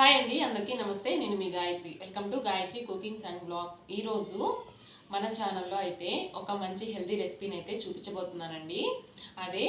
Hi అండి అందరికీ నమస్తే. నేను మీ Gayatri. Welcome to Gayatri cookings and blogs ఈరోజు మన ఛానల్లో అయితే ఒక మంచి హెల్తీ రెసిపీని అయితే చూపించబోతున్నానండి. అదే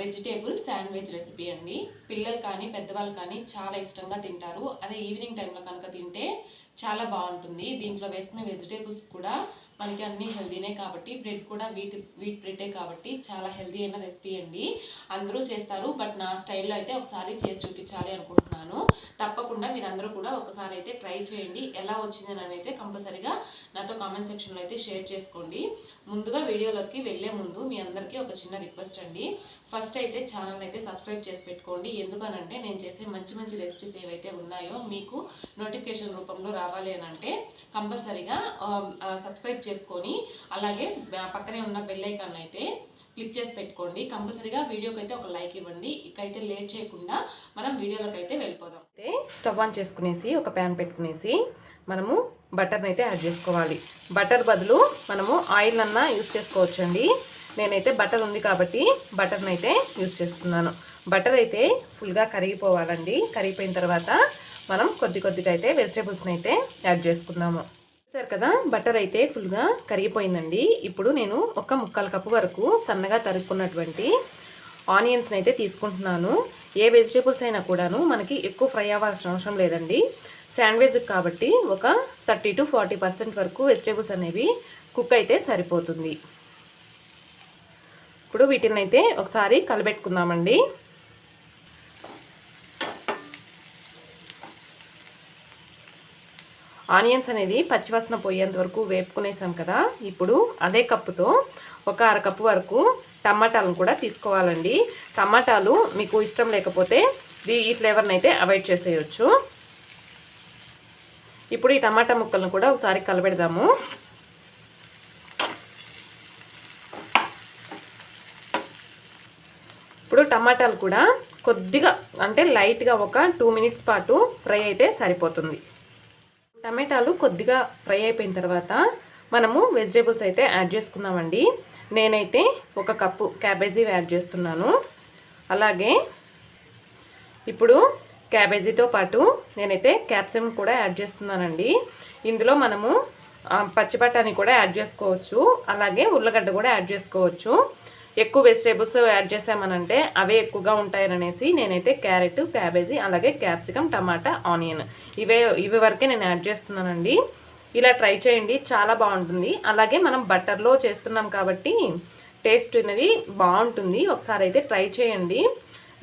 వెజిటేబుల్ శాండ్విచ్ రెసిపీ అండి. పిల్లలు కానీ పెద్దవాళ్ళు కానీ చాలా ఇష్టంగా తింటారు. అదే ఈవినింగ్ టైంలో కనుక తింటే చాలా బాగుంటుంది. దీంట్లో వేసుకునే వెజిటేబుల్స్ కూడా మనకి అన్ని హెల్దీనే కాబట్టి బ్రెడ్ కూడా వీట్ వీట్ బ్రెడ్డే కాబట్టి చాలా హెల్దీ అయిన రెసిపీ అండి. అందరూ చేస్తారు బట్ నా స్టైల్లో అయితే ఒకసారి చేసి చూపించాలి అనుకుంటున్నాను. తప్పకుండా మీరందరూ కూడా ఒకసారి అయితే ట్రై చేయండి. ఎలా వచ్చిందని అని అయితే కంపల్సరీగా నాతో కామెంట్ సెక్షన్లో అయితే షేర్ చేసుకోండి. ముందుగా వీడియోలోకి వెళ్ళే ముందు మీ అందరికీ ఒక చిన్న రిక్వెస్ట్ అండి. ఫస్ట్ అయితే ఛానల్ అయితే సబ్స్క్రైబ్ చేసి పెట్టుకోండి. ఎందుకనంటే నేను చేసే మంచి మంచి రెసిపీస్ ఏవైతే ఉన్నాయో మీకు నోటిఫికేషన్ రూపంలో రావాలి అని అంటే కంపల్సరీగా సబ్స్క్రైబ్ చేసుకొని అలాగే పక్కనే ఉన్న బెల్ ఐకాన్ అయితే క్లిక్ చేసి పెట్టుకోండి. కంపల్సరీగా వీడియోకి అయితే ఒక లైక్ ఇవ్వండి. ఇకైతే లేట్ చేయకుండా మనం వీడియోలోకి అయితే వెళ్ళిపోదాం. అయితే స్టవ్ ఆన్ చేసుకునేసి ఒక ప్యాన్ పెట్టుకునేసి మనము బటర్ని అయితే యాడ్ చేసుకోవాలి. బటర్ బదులు మనము ఆయిల్ అన్నా యూస్ చేసుకోవచ్చండి. నేనైతే బటర్ ఉంది కాబట్టి బటర్ని అయితే యూస్ చేస్తున్నాను. బటర్ అయితే ఫుల్గా కరిగిపోవాలండి. కరిగిపోయిన తర్వాత మనం కొద్ది కొద్దిగా అయితే వెజిటేబుల్స్ని అయితే యాడ్ చేసుకుందాము. చూసారు కదా బటర్ అయితే ఫుల్గా కరిగిపోయిందండి. ఇప్పుడు నేను ఒక ముక్కాలు కప్పు వరకు సన్నగా తరుక్కున్నటువంటి ఆనియన్స్ని అయితే తీసుకుంటున్నాను. ఏ వెజిటేబుల్స్ అయినా కూడాను మనకి ఎక్కువ ఫ్రై అవ్వాల్సిన అవసరం లేదండి. శాండ్విచ్ కాబట్టి ఒక థర్టీ టు ఫార్టీ పర్సెంట్ వరకు వెజిటేబుల్స్ అనేవి కుక్ అయితే సరిపోతుంది. ఇప్పుడు వీటిని అయితే ఒకసారి కలబెట్టుకుందామండి. ఆనియన్స్ అనేది పచ్చివాసన పోయేంత వరకు వేపుకునేసాం కదా. ఇప్పుడు అదే కప్పుతో ఒక అరకప్పు వరకు టమాటాలను కూడా తీసుకోవాలండి. టమాటాలు మీకు ఇష్టం లేకపోతే ఈ ఈ ఫ్లేవర్ని అయితే అవాయిడ్ చేసేయచ్చు. ఇప్పుడు ఈ టమాటా ముక్కలను కూడా ఒకసారి కలబెడదాము. ఇప్పుడు టమాటాలు కూడా కొద్దిగా అంటే లైట్గా ఒక టూ మినిట్స్ పాటు ఫ్రై అయితే సరిపోతుంది. టమాటాలు కొద్దిగా ఫ్రై అయిపోయిన తర్వాత మనము వెజిటేబుల్స్ అయితే యాడ్ చేసుకుందామండి. నేనైతే ఒక కప్పు క్యాబేజీ యాడ్ చేస్తున్నాను. అలాగే ఇప్పుడు క్యాబేజీతో పాటు నేనైతే క్యాప్సిమ్ కూడా యాడ్ చేస్తున్నానండి. ఇందులో మనము ఆ, పచ్చి బఠానీ కూడా యాడ్ చేసుకోవచ్చు. అలాగే ఉల్లగడ్డ కూడా యాడ్ చేసుకోవచ్చు. ఎక్కువ వెజిటేబుల్స్ యాడ్ చేసామనంటే అవే ఎక్కువగా ఉంటాయనేసి నేనైతే క్యారెట్ క్యాబేజీ అలాగే క్యాప్సికమ్ టమాటా ఆనియన్ ఇవే ఇవి వరకే నేను యాడ్ చేస్తున్నానండి. ఇలా ట్రై చేయండి చాలా బాగుంటుంది. అలాగే మనం బటర్లో చేస్తున్నాం కాబట్టి టేస్ట్ అనేది బాగుంటుంది. ఒకసారి అయితే ట్రై చేయండి.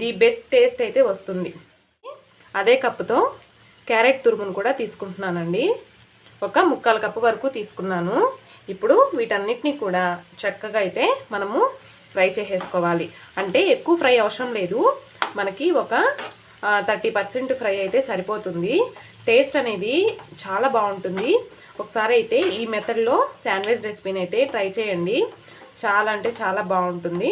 ది బెస్ట్ టేస్ట్ అయితే వస్తుంది. అదే కప్పుతో క్యారెట్ తురుమును కూడా తీసుకుంటున్నానండి. ఒక ముక్కాలు కప్పు వరకు తీసుకున్నాను. ఇప్పుడు వీటన్నిటిని కూడా చక్కగా అయితే మనము ఫ్రై చేసేసుకోవాలి. అంటే ఎక్కువ ఫ్రై అవసరం లేదు. మనకి ఒక థర్టీ పర్సెంట్ ఫ్రై అయితే సరిపోతుంది. టేస్ట్ అనేది చాలా బాగుంటుంది. ఒకసారి అయితే ఈ మెథడ్లో శాండ్విచ్ రెసిపీని అయితే ట్రై చేయండి. చాలా అంటే చాలా బాగుంటుంది.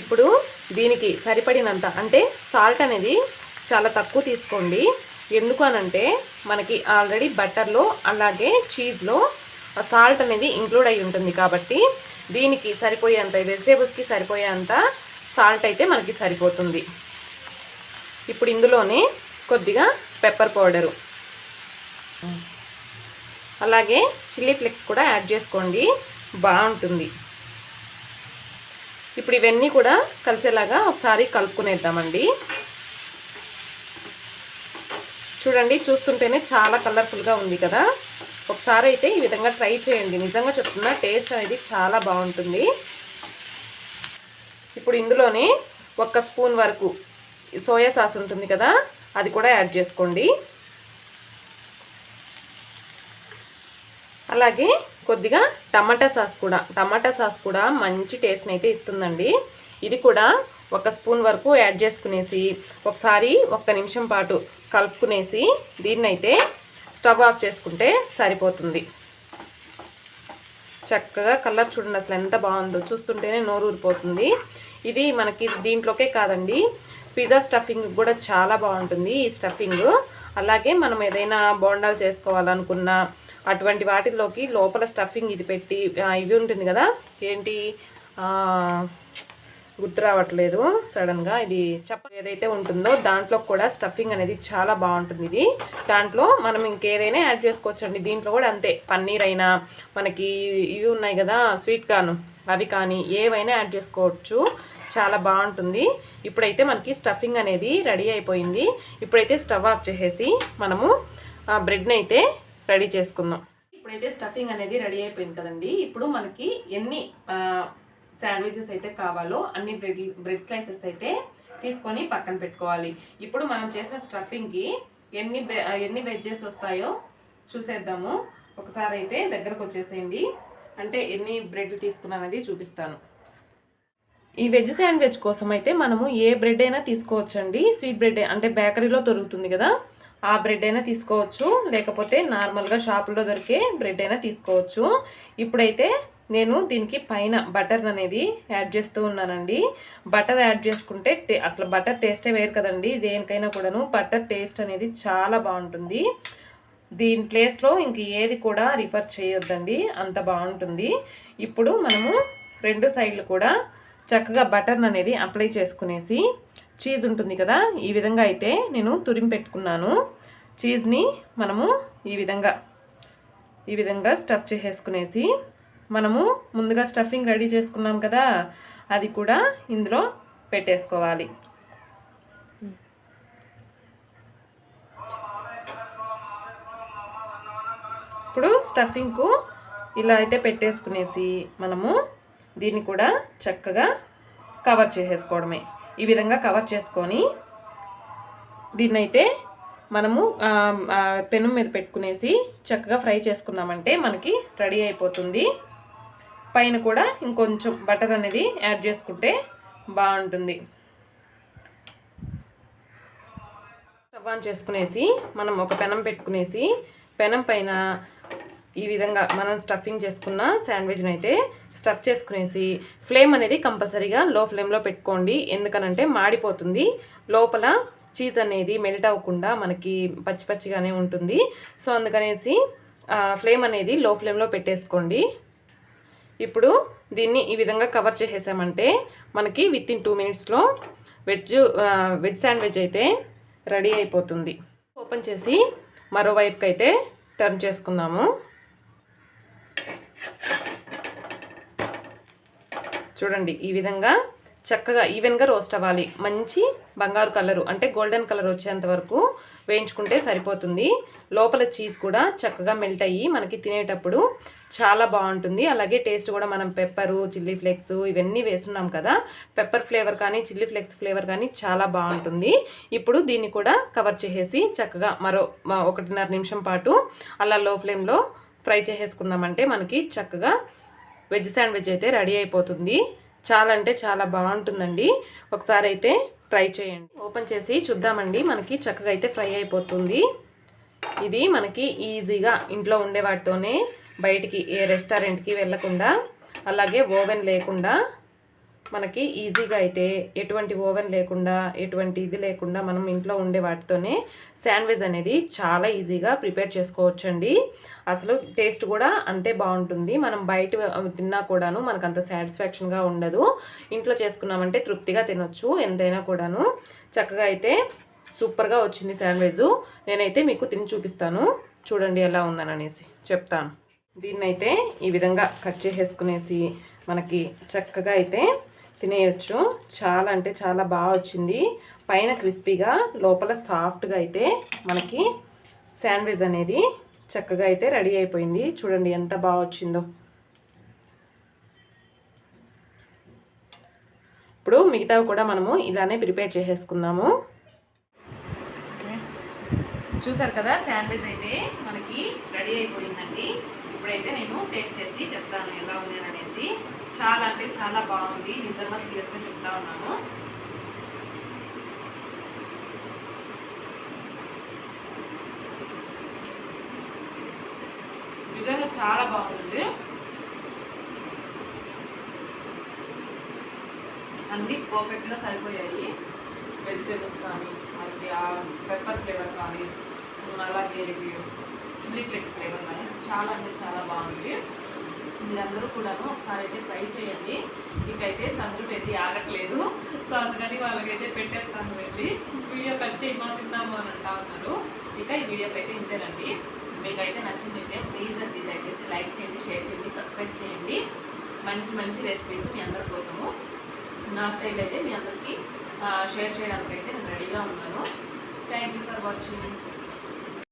ఇప్పుడు దీనికి సరిపడినంత అంటే సాల్ట్ అనేది చాలా తక్కువ తీసుకోండి. ఎందుకు అనంటే మనకి ఆల్రెడీ బటర్లో అలాగే చీజ్లో సాల్ట్ అనేది ఇంక్లూడ్ అయి ఉంటుంది కాబట్టి దీనికి సరిపోయేంత వెజిటేబుల్స్కి సరిపోయేంత సాల్ట్ అయితే మనకి సరిపోతుంది. ఇప్పుడు ఇందులోనే కొద్దిగా పెప్పర్ పౌడరు అలాగే చిల్లీ ఫ్లెక్స్ కూడా యాడ్ చేసుకోండి. బాగుంటుంది. ఇప్పుడు ఇవన్నీ కూడా కలిసేలాగా ఒకసారి కలుపుకునేద్దామండి. చూడండి చూస్తుంటేనే చాలా కలర్ఫుల్గా ఉంది కదా. ఒకసారి అయితే ఈ విధంగా ట్రై చేయండి. నిజంగా చెప్తున్నా టేస్ట్ అనేది చాలా బాగుంటుంది. ఇప్పుడు ఇందులోనే ఒక స్పూన్ వరకు సోయా సాస్ ఉంటుంది కదా అది కూడా యాడ్ చేసుకోండి. అలాగే కొద్దిగా టమాటా సాస్ కూడా టమాటా సాస్ కూడా మంచి టేస్ట్ని అయితే ఇస్తుందండి. ఇది కూడా ఒక స్పూన్ వరకు యాడ్ చేసుకునేసి ఒకసారి ఒక్క నిమిషం పాటు కలుపుకునేసి దీన్నైతే స్టవ్ ఆఫ్ చేసుకుంటే సరిపోతుంది. చక్కగా కలర్ చూడండి అసలు ఎంత బాగుందో. చూస్తుంటేనే నోరు ఊరిపోతుంది. ఇది మనకి దీంట్లోకే కాదండి. పిజ్జా స్టఫింగ్ కూడా చాలా బాగుంటుంది ఈ స్టఫింగ్. అలాగే మనం ఏదైనా బోండాలు చేసుకోవాలనుకున్నా అటువంటి వాటిల్లోకి లోపల స్టఫింగ్ ఇది పెట్టి ఇవి ఉంటుంది కదా ఏంటి గుర్తు రావట్లేదు సడన్గా ఇది చప్ప ఏదైతే ఉంటుందో దాంట్లో కూడా స్టఫింగ్ అనేది చాలా బాగుంటుంది ఇది. దాంట్లో మనం ఇంకేదైనా యాడ్ చేసుకోవచ్చు అండి దీంట్లో కూడా అంతే. పన్నీర్ అయినా మనకి ఇవి ఉన్నాయి కదా స్వీట్ కాను అవి కానీ ఏవైనా యాడ్ చేసుకోవచ్చు. చాలా బాగుంటుంది. ఇప్పుడైతే మనకి స్టఫింగ్ అనేది రెడీ అయిపోయింది. ఇప్పుడైతే స్టవ్ ఆఫ్ చేసేసి మనము బ్రెడ్ని అయితే రెడీ చేసుకుందాం. ఇప్పుడైతే స్టఫింగ్ అనేది రెడీ అయిపోయింది కదండి. ఇప్పుడు మనకి ఎన్ని శాండ్విచెస్ అయితే కావాలో అన్ని బ్రెడ్ బ్రెడ్ స్లైసెస్ అయితే తీసుకొని పక్కన పెట్టుకోవాలి. ఇప్పుడు మనం చేసిన స్టఫింగ్కి ఎన్ని బ్రె- ఎన్ని వెజ్జెస్ వస్తాయో చూసేద్దాము. ఒకసారి అయితే దగ్గరకు వచ్చేసేయండి. అంటే ఎన్ని బ్రెడ్లు తీసుకున్నానది చూపిస్తాను. ఈ వెజ్ శాండ్విచ్ కోసం అయితే మనము ఏ బ్రెడ్ అయినా తీసుకోవచ్చండి. స్వీట్ బ్రెడ్ అంటే బేకరీలో దొరుకుతుంది కదా ఆ బ్రెడ్ అయినా తీసుకోవచ్చు. లేకపోతే నార్మల్గా షాపులో దొరికే బ్రెడ్ అయినా తీసుకోవచ్చు. ఇప్పుడైతే నేను దీనికి పైన బటర్ అనేది యాడ్ చేస్తూ ఉన్నానండి. బటర్ యాడ్ చేసుకుంటే టే- అసలు బటర్ టేస్టే వేరు కదండి. దేనికైనా కూడాను బటర్ టేస్ట్ అనేది చాలా బాగుంటుంది. దీని ప్లేస్లో ఇంక ఏది కూడా రిఫర్ చేయొద్దండి. అంత బాగుంటుంది. ఇప్పుడు మనము రెండు సైడ్లు కూడా చక్కగా బటర్ని అనేది అప్లై చేసుకునేసి చీజ్ ఉంటుంది కదా ఈ విధంగా అయితే నేను తురిమి పెట్టుకున్నాను. చీజ్ని మనము ఈ విధంగా ఈ విధంగా స్టఫ్ చేసేసుకునేసి మనము ముందుగా స్టఫింగ్ రెడీ చేసుకున్నాం కదా అది కూడా ఇందులో పెట్టేసుకోవాలి. ఇప్పుడు స్టఫింగ్కు ఇలా అయితే పెట్టేసుకునేసి మనము దీన్ని కూడా చక్కగా కవర్ చేసేసుకోవడమే. ఈ విధంగా కవర్ చేసుకొని దీన్నైతే మనము పెను పెనం మీద పెట్టుకునేసి చక్కగా ఫ్రై చేసుకున్నామంటే మనకి రెడీ అయిపోతుంది. పైన కూడా ఇంకొంచెం బటర్ అనేది యాడ్ చేసుకుంటే బాగుంటుంది. స్టవ్ ఆన్ చేసుకునేసి మనం ఒక పెనం పెట్టుకునేసి పెనం పైన ఈ విధంగా మనం స్టఫింగ్ చేసుకున్న శాండ్విచ్ని అయితే స్టఫ్ చేసుకునేసి ఫ్లేమ్ అనేది కంపల్సరీగా లో ఫ్లేమ్లో పెట్టుకోండి. ఎందుకనంటే మాడిపోతుంది. లోపల చీజ్ అనేది మెల్ట్ అవ్వకుండా మనకి పచ్చి పచ్చిగానే ఉంటుంది. సో అందుకనేసి ఫ్లేమ్ అనేది లో ఫ్లేమ్లో పెట్టేసుకోండి. ఇప్పుడు దీన్ని ఈ విధంగా కవర్ చేసేసామంటే మనకి విత్ ఇన్ టూ మినిట్స్లో వెజ్ వెజ్ శాండ్విచ్ అయితే రెడీ అయిపోతుంది. ఓపెన్ చేసి మరోవైపుకి అయితే టర్న్ చేసుకుందాము. చూడండి ఈ విధంగా చక్కగా ఈవెన్గా రోస్ట్ అవ్వాలి. మంచి బంగారు కలరు అంటే గోల్డెన్ కలర్ వచ్చేంత వరకు వేయించుకుంటే సరిపోతుంది. లోపల చీజ్ కూడా చక్కగా మెల్ట్ అయ్యి మనకి తినేటప్పుడు చాలా బాగుంటుంది. అలాగే టేస్ట్ కూడా మనం పెప్పరు చిల్లీ ఫ్లేక్స్ ఇవన్నీ వేస్తున్నాం కదా పెప్పర్ ఫ్లేవర్ కానీ చిల్లీ ఫ్లేక్స్ ఫ్లేవర్ కానీ చాలా బాగుంటుంది. ఇప్పుడు దీన్ని కూడా కవర్ చేసేసి చక్కగా మరో ఒకటిన్నర నిమిషం పాటు అలా లో ఫ్లేమ్లో ఫ్రై చేసేసుకున్నామంటే మనకి చక్కగా వెజ్ శాండ్విచ్ అయితే రెడీ అయిపోతుంది. చాలా అంటే చాలా బాగుంటుందండి. ఒకసారి అయితే ట్రై చేయండి. ఓపెన్ చేసి చూద్దామండి. మనకి చక్కగా అయితే ఫ్రై అయిపోతుంది. ఇది మనకి ఈజీగా ఇంట్లో ఉండే వాటితోనే బయటికి ఏ రెస్టారెంట్కి వెళ్ళకుండా అలాగే ఓవెన్ లేకుండా మనకి ఈజీగా అయితే ఎటువంటి ఓవెన్ లేకుండా ఎటువంటి ఇది లేకుండా మనం ఇంట్లో ఉండే వాటితోనే శాండ్విచ్ అనేది చాలా ఈజీగా ప్రిపేర్ చేసుకోవచ్చండి. అసలు టేస్ట్ కూడా అంతే బాగుంటుంది. మనం బయట తిన్నా కూడాను మనకు అంత సాటిస్ఫాక్షన్గా ఉండదు. ఇంట్లో చేసుకున్నామంటే తృప్తిగా తినొచ్చు ఎంతైనా కూడాను. చక్కగా అయితే సూపర్గా వచ్చింది శాండ్విచ్. నేనైతే మీకు తిని చూపిస్తాను. చూడండి ఎలా ఉందని అనేసి చెప్తాను. దీన్నైతే ఈ విధంగా కట్ చేసేసుకునేసి మనకి చక్కగా అయితే తినేయచ్చు. చాలా అంటే చాలా బాగా వచ్చింది. పైన క్రిస్పీగా లోపల సాఫ్ట్గా అయితే మనకి శాండ్విచ్ అనేది చక్కగా అయితే రెడీ అయిపోయింది. చూడండి ఎంత బాగా వచ్చిందో. ఇప్పుడు మిగతావి కూడా మనము ఇలానే ప్రిపేర్ చేసేసుకుందాము. చూసారు కదా శాండ్విచ్ అయితే మనకి రెడీ అయిపోయిందండి. ఇప్పుడైతే నేను టేస్ట్ చేసి చెప్తాను ఎలా ఉంది అనేసి. చాలా అంటే చాలా బాగుంది. నిజంగా సీరియస్గా చెప్తా ఉన్నాను. నిజంగా చాలా బాగుంది. అన్నీ పర్ఫెక్ట్గా సరిపోయాయి. వెజిటేబుల్స్ కానీ మనకి ఆ పెప్పర్ ఫ్లేవర్ కానీ అలాగే చిల్లీ ఫ్లేక్స్ ఫ్లేవర్ కానీ చాలా అంటే చాలా బాగుంది. మీరందరూ కూడాను ఒకసారి అయితే ట్రై చేయండి. ఇకైతే సంతుడు అయితే ఆగట్లేదు. సో అందుకని వాళ్ళకైతే పెట్టేస్తాను వెళ్ళి. వీడియో కట్ చేయి మా తిందాము అని అంటా ఉన్నారు. ఇక ఈ వీడియోకి అయితే ఇంతేనండి. మీకైతే నచ్చిందంటే ప్లీజ్ అండి దయచేసి లైక్ చేయండి షేర్ చేయండి సబ్స్క్రైబ్ చేయండి. మంచి మంచి రెసిపీస్ మీ అందరి కోసము. నా స్టైల్ అయితే మీ అందరికీ షేర్ చేయడానికి అయితే నేను రెడీగా ఉన్నాను. Thank you for watching.